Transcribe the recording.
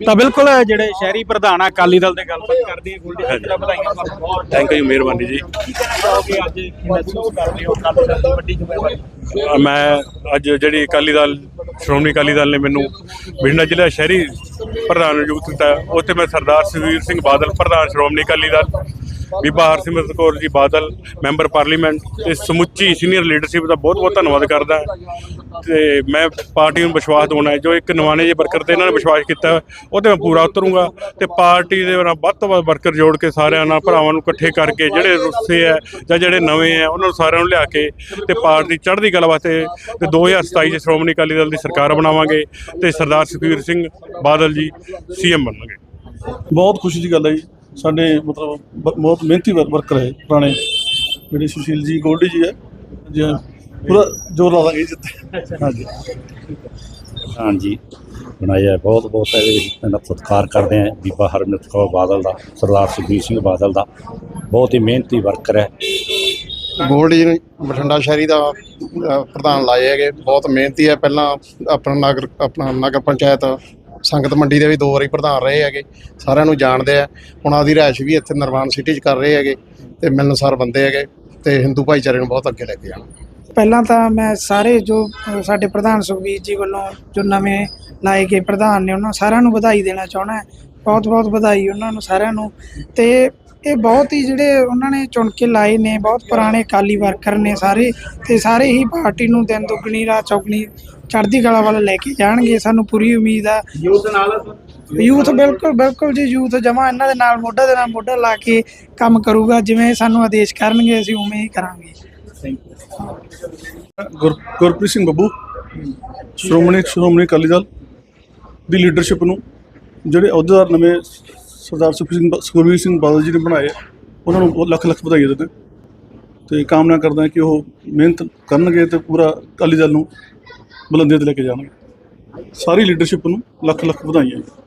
ਤਾਂ ਬਿਲਕੁਲ ਜਿਹੜੇ ਸ਼ਹਿਰੀ ਪ੍ਰਧਾਨ ਆ ਅਕਾਲੀ ਦਲ ਦੇ ਗੱਲਬਾਤ ਕਰਦੇ ਆ ਗੋਲਡੀ ਸਾਹਿਬ ਦਾ ਵਧਾਈਆਂ ਤੁਹਾਨੂੰ ਥੈਂਕ ਯੂ ਮਿਹਰਬਾਨੀ ਜੀ। ਕੀ ਕਹਿਣਾ ਚਾਹੋਗੇ ਅੱਜ? ਕੀ ਮਹਿਸੂਸ ਕਰਦੇ ਹੋ ਅਕਾਲੀ ਦਲ ਦੀ ਵੱਡੀ ਜ਼ਿੰਮੇਵਾਰੀ? ਅ, ਮੈਂ ਅੱਜ ਜਿਹੜੀ ਅਕਾਲੀ ਦਲ ਸ਼੍ਰੋਮਣੀ ਅਕਾਲੀ ਦਲ ਨੇ ਮੈਨੂੰ ਬਠਿੰਡਾ ਜ਼ਿਲ੍ਹਾ ਸ਼ਹਿਰੀ ਪ੍ਰਧਾਨ ਨਿਯੁਕਤ ਕੀਤਾ ਉੱਥੇ ਮੈਂ ਸਰਦਾਰ ਸੁਖਬੀਰ ਸਿੰਘ ਬਾਦਲ ਪ੍ਰਧਾਨ ਸ਼੍ਰੋਮਣੀ ਅਕਾਲੀ ਦਲ ਬੀਬਾ ਹਰਸਿਮਰਤ ਕੌਰ ਜੀ ਬਾਦਲ, ਮੈਂਬਰ ਪਾਰਲੀਮੈਂਟ ਇਸ ਸਮੁੱਚੀ ਸੀਨੀਅਰ ਲੀਡਰਸ਼ਿਪ ਦਾ ਬਹੁਤ ਬਹੁਤ ਧੰਨਵਾਦ ਕਰਦਾ। ਤੇ ਮੈਂ ਪਾਰਟੀ ਨੂੰ ਵਿਸ਼ਵਾਸ ਦਿਵਾਉਣਾ ਜੋ ਇੱਕ ਨਵਾਨੇ ਜਿਹੇ ਵਰਕਰ ਤੇ ਇਹਨਾਂ ਨੇ ਵਿਸ਼ਵਾਸ ਕੀਤਾ ਉਹ ਤੇ ਮੈਂ ਪੂਰਾ ਉਤਰੂੰਗਾ ਤੇ ਪਾਰਟੀ ਦੇ ਨਾਲ ਵੱਧ ਤੋਂ ਵੱਧ ਵਰਕਰ ਜੋੜ ਕੇ ਸਾਰਿਆਂ ਨਾਲ, ਭਰਾਵਾਂ ਨੂੰ ਇਕੱਠੇ ਕਰਕੇ ਜਿਹੜੇ ਰੁੱਸੇ ਆ ਜਾਂ ਜਿਹੜੇ ਨਵੇਂ ਆ ਉਹਨਾਂ ਨੂੰ ਸਾਰਿਆਂ ਨੂੰ ਲਿਆ ਕੇ ਤੇ ਪਾਰਟੀ ਚੜ੍ਹਦੀ ਕਲਾ ਵਾਸਤੇ ਤੇ 2027 ਚ ਸ਼੍ਰੋਮਣੀ ਅਕਾਲੀ ਦਲ ਦੀ ਸਰਕਾਰ ਬਣਾਵਾਂਗੇ ਤੇ ਸਰਦਾਰ ਸੁਖਬੀਰ ਸਿੰਘ ਬਾਦਲ ਜੀ ਸੀਐਮ ਬਣਨਗੇ। ਬਹੁਤ ਖੁਸ਼ੀ ਦੀ ਗੱਲ ਹੈ ਜੀ। ਸਾਡੇ ਮਤਲਬ ਬ- ਬਹੁਤ ਮਿਹਨਤੀ ਵਰ- ਵਰਕਰ ਹੈ ਪੁਰਾਣੇ। ਜਿਹੜੇ ਸੁਸ਼ੀਲ ਜੀ ਗੋਲਡੀ ਜੀ ਹੈ। ਜੀ ਪੂਰਾ ਜੋਰ ਲਾ ਦਾਂਗੇ ਜਿੱਤੇ। ਹਾਂਜੀ। ਹਾਂਜੀ। ਬਣਾਇਆ। ਬਹੁਤ ਬਹੁਤ ਇਹਦੇ ਵਿੱਚ ਇਹਨਾਂ ਦਾ ਸਤਿਕਾਰ ਕਰਦੇ ਹਾਂ। ਬੀਬਾ ਹਰਮਿਤ ਕੌਰ ਬਾਦਲ ਦਾ ਸਰਦਾਰ ਸੁਖਬੀਰ ਸਿੰਘ ਬਾਦਲ ਦਾ। ਬਹੁਤ ਹੀ ਮਿਹਨਤੀ ਵਰਕਰ ਹੈ। ਗੋਲਡ ਜੀ ਨੂੰ ਬਠਿੰਡਾ ਸ਼ਹਿਰੀ ਦਾ ਅ, ਪ੍ਰਧਾਨ ਲਾਏ ਹੈਗੇ। ਬਹੁਤ ਮਿਹਨਤੀ ਹੈ। ਪਹਿਲਾਂ ਆਪਣਾ ਨਗਰ ਆਪਣਾ ਨਗਰ ਪੰਚਾਇਤ ਸੰਗਤ ਮੰਡੀ ਦੇ ਵੀ ਦੋ ਵਾਰੀ ਪ੍ਰਧਾਨ ਰਹੇ ਹੈਗੇ, ਸਾਰਿਆਂ ਨੂੰ ਜਾਣਦੇ ਆ। ਹੁਣ ਆਦੀ ਰਿਹਾਇਸ਼ ਵੀ ਇੱਥੇ ਨਿਰਮਾਣ ਸਿਟੀ 'ਚ ਕਰ ਰਹੇ ਹੈਗੇ ਤੇ ਮਿਲਨਸਾਰ ਬੰਦੇ ਹੈਗੇ ਤੇ ਹਿੰਦੂ ਭਾਈਚਾਰੇ ਨੂੰ ਬਹੁਤ ਅੱਗੇ ਲੈ ਕੇ ਜਾਣਾ। ਪਹਿਲਾਂ ਤਾਂ ਮੈਂ ਸਾਰੇ ਜੋ ਸਾਡੇ ਪ੍ਰਧਾਨ ਸੁਖਬੀਰ ਜੀ ਵੱਲੋਂ ਜੋ ਨਵੇਂ ਲਾਏ ਗਏ ਪ੍ਰਧਾਨ ਨੇ, ਉਹਨਾਂ ਸਾਰਿਆਂ ਨੂੰ ਵਧਾਈ ਦੇਣਾ ਚਾਹਣਾ ਬਹੁਤ ਬਹੁਤ ਵਧਾਈ ਉਹਨਾਂ ਨੂੰ ਸਾਰਿਆਂ ਨੂੰ ਤੇ ਇਹ ਬਹੁਤ ਹੀ ਜਿਹੜੇ ਉਹਨਾਂ ਨੇ ਚੁਣ ਕੇ ਲਾਏ ਨੇ ਬਹੁਤ ਪੁਰਾਣੇ ਅਕਾਲੀ ਵਰਕਰ ਨੇ ਸਾਰੇ ਤੇ ਸਾਰੇ ਹੀ ਪਾਰਟੀ ਨੂੰ ਦਿਨ ਦੁੱਗਣੀ ਰਾਤ ਚੌਗਣੀ ਚੜ੍ਹਦੀ ਕਲਾ ਵੱਲ ਲੈ ਕੇ ਜਾਣਗੇ ਸਾਨੂੰ ਪੂਰੀ ਉਮੀਦ ਆ। ਯੂਥ ਨਾਲ ਯੂਥ ਬਿਲਕੁਲ ਬਿਲਕੁਲ ਜੀ ਯੂਥ ਜਮਾ ਇਹਨਾਂ ਦੇ ਨਾਲ ਮੋਢਾ ਦੇ ਨਾਲ ਮੋਢਾ ਲਾ ਕੇ ਕੰਮ ਕਰੂਗਾ ਜਿਵੇਂ ਸਾਨੂੰ ਆਦੇਸ਼ ਕਰਨਗੇ ਅਸੀਂ ਉਵੇਂ ਹੀ ਕਰਾਂਗੇ। ਗੁਰ ਗੁਰਪ੍ਰੀਤ ਸਿੰਘ ਬੱਬੂ ਸ਼੍ਰੋਮਣੀ ਸ਼੍ਰੋਮਣੀ ਅਕਾਲੀ ਦਲ ਦੀ ਲੀਡਰਸ਼ਿਪ ਨੂੰ ਜਿਹੜੇ ਅਹੁਦੇਦਾਰ ਨਵੇਂ ਸਰਦਾਰ ਸੁਖਬੀਰ ਸਿੰਘ ਬਾ- ਸੁਖਬੀਰ ਸਿੰਘ ਬਾਦਲ ਜੀ ਨੇ ਬਣਾਏ। ਉਹਨਾਂ ਨੂੰ ਬਹੁਤ ਲੱਖ ਲੱਖ ਵਧਾਈਆਂ ਦਿੰਦੇ। ਤੇ ਕਾਮਨਾ ਕਰਦਾ ਕਿ ਉਹ ਮਿਹਨਤ ਕਰਨਗੇ ਤੇ ਪੂਰਾ ਅਕਾਲੀ ਦਲ ਨੂੰ ਬੁਲੰਦੀਆਂ ਤੇ ਲੈ ਕੇ ਜਾਣਗੇ। ਸਾਰੀ ਲੀਡਰਸ਼ਿਪ ਨੂੰ ਲੱਖ ਲੱਖ ਵਧਾਈਆਂ।